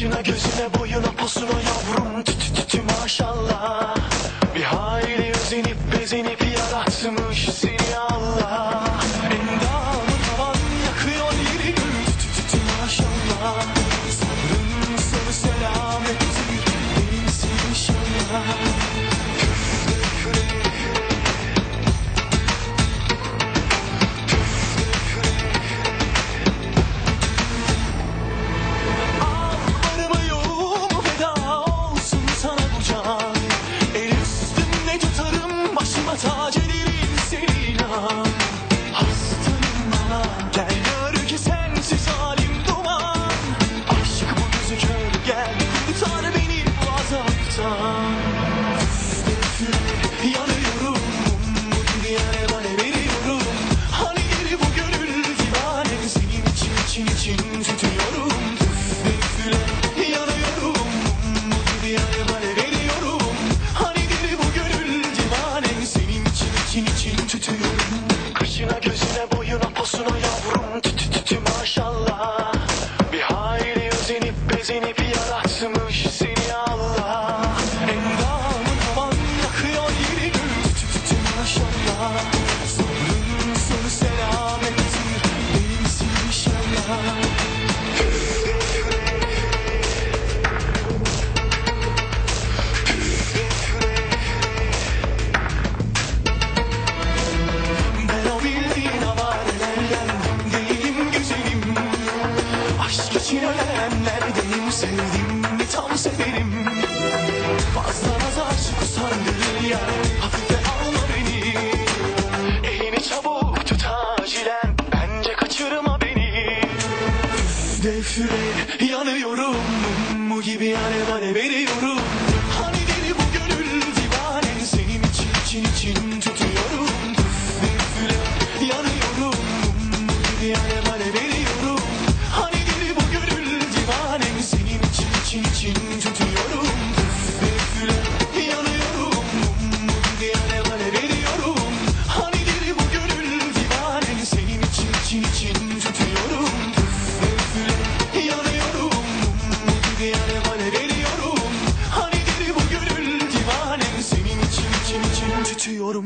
Saçına gözüne boyuna posuna yavrum. Tü tü tü, tü maşallah. maşallah. Neredeyim çilelenlerdeyim Sevdiğimi tam severim. Fazla nazar şu kusandırır ya Hafife alma beni. Elini çabuk tut acilen Bence kaçırma beni. Üfde üfüre yanıyorum Mum gibi alevale veriyorum. düşüyorum